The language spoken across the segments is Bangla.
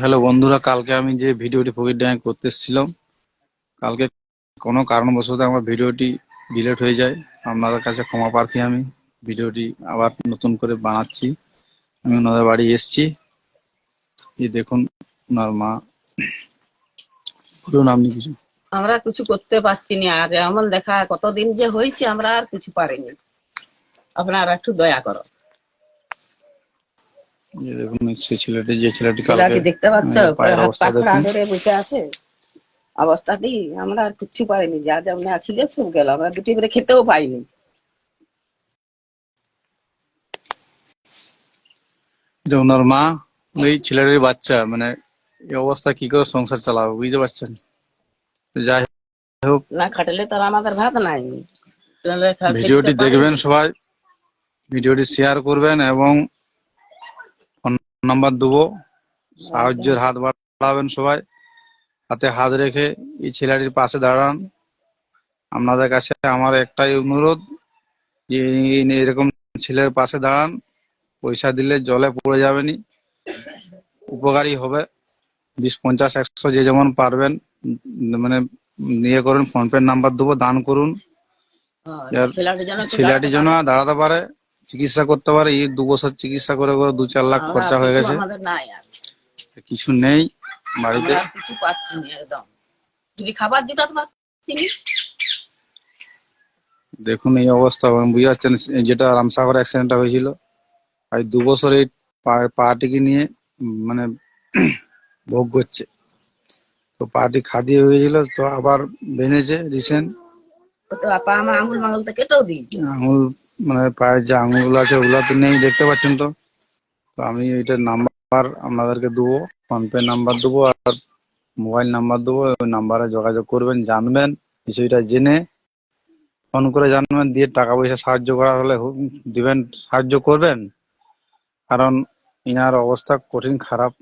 হ্যালো বন্ধুরা, কালকে আমি যে ভিডিওটি ফকির করতে এসেছিলাম কালকে কোনো কারণবশত আমার ভিডিওটি ডিলেট হয়ে যায়। আপনাদের কাছে ক্ষমা প্রার্থী আমি। ভিডিওটি আবার নতুন করে বানাচ্ছি। আমি ওনাদের বাড়ি এসেছি। এই দেখুন, ওনার মা। বলুন, আপনি কিছু। আমরা কিছু করতে পারছি না আর এমন দেখা, কতদিন যে হয়েছে, আমরা আর কিছু পারিনি। আপনারা একটু দয়া করো। এই দেখুন সেই ছেলেটি যে ছেলেটি ছেলেকে কালকে দেখতে পাচ্ছ? হ্যাঁ, পায়ের হাত অবস্থা পা খোড়া দেখুন। ধরে বসে আছে। অবস্থাটি আমরা আর কিচ্ছু পাইনি। যা যেমন ছিল সব গেল। আমরা দুটি করে খেতেও পাইনি। যে ওনার মা এই ছেলেটির বাচ্চা মানে এই অবস্থা কি করে সংসার চালাবে বুঝতে পারছেন? তো যাই হোক। না খাটলে তো আর আমাদের ভাত নাই। তাহলে খা- ভিডিওটি দেখতে পারি। দেখবেন সবাই। ভিডিওটি শেয়ার করবেন এবং ফোন নাম্বার দেবো। সাহায্যের হাত বাড়াবেন সবাই। হাতে হাত রেখে এই ছেলেটির পাশে দাঁড়ান। আপনাদের কাছে আমার একটাই অনুরোধ যে এরকম ছেলের পাশে দাঁড়ান। পয়সা দিলে জলে পড়ে যাবেনি উপকারী হবে। বিশ পঞ্চাশ একশো যে যেমন পারবেন মানে ইয়ে করুন ফোন পে নাম্বার দেবো দান করুন। হ্যাঁ, ছেলেটি যেন দাঁড়াতে পারে। চিকিৎসা করতে পারে এই দু বছর চিকিৎসা করে করে দু চার লাখ খরচা হয়ে গেছে। আমাদের নাই আর। কিছু নেই বাড়িতে। কিছু পাচ্ছি না একদম। যদি খাবার দেখুন এই অবস্থা বুঝতে পারছেন যেটা রামসাগর অ্যাক্সিডেন্টটা হয়েছিল। আজ দু বছর এই পা- পাটিকে নিয়ে মানে ভোগ করছে। তো পাটি খাদিয়ে হয়েছিল তো আবার বেঁধেছে রিসেন্ট তো আপা আমার আঙুল মাঙুল তো কেটেও দিয়েছে। আঙুল মানে পায়ের যে আঙুলগুলো আছে ওগুলো তো নেই দেখতে পাচ্ছেন তো তো আমি এইটার নাম্বার আপনাদেরকে দেবো ফোনপে নাম্বার দেবো আর মোবাইল নাম্বার দেবো ওই নাম্বারে যোগাযোগ করবেন জানবেন বিষয়টা জেনে ফোন করে জানবেন দিয়ে টাকা পয়সা সাহায্য করা হলে দিবেন সাহায্য করবেন কারণ ইনার অবস্থা কঠিন খারাপ।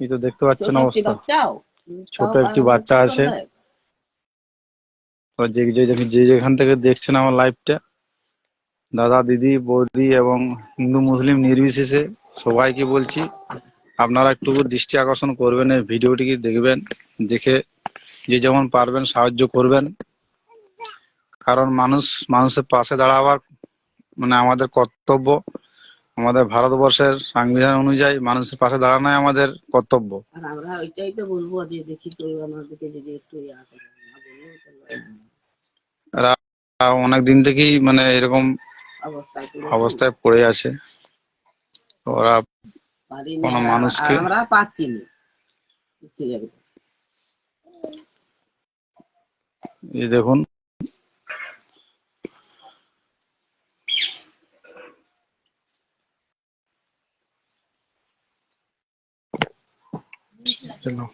এই তো দেখতে পাচ্ছেন অবস্থা ছোট একটি বাচ্চা আছে। তো যে যে যে- যে যেখান থেকে দেখছেন আমার লাইভটা দাদা দিদি বৌদি এবং হিন্দু মুসলিম নির্বিশেষে সবাইকে বলছি আপনারা একটু দৃষ্টি আকর্ষণ করবেন এই ভিডিওটিকে দেখবেন দেখে যে যেমন পারবেন সাহায্য করবেন কারণ মানুষ মানুষের পাশে দাঁড়াবার মানে আমাদের কর্তব্য আমাদের ভারতবর্ষের সংবিধান অনুযায়ী মানুষের পাশে দাঁড়ানোই আমাদের কর্তব্য আর আমরা ওইটাই তো বলব যে দেখি তো আমাদেরকে যদি একটু ইয়া করে, না বললেও চলবে। অনেক দিন থেকেই মানে এরকম অবস্থায় পুরো পড়ে আছে। ওরা। কোনো মানুষকে- আমরা পাচ্ছি না। এই দেখুন। চলো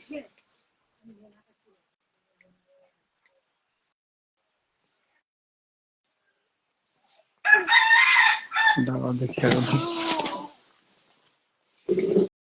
那我得跳了。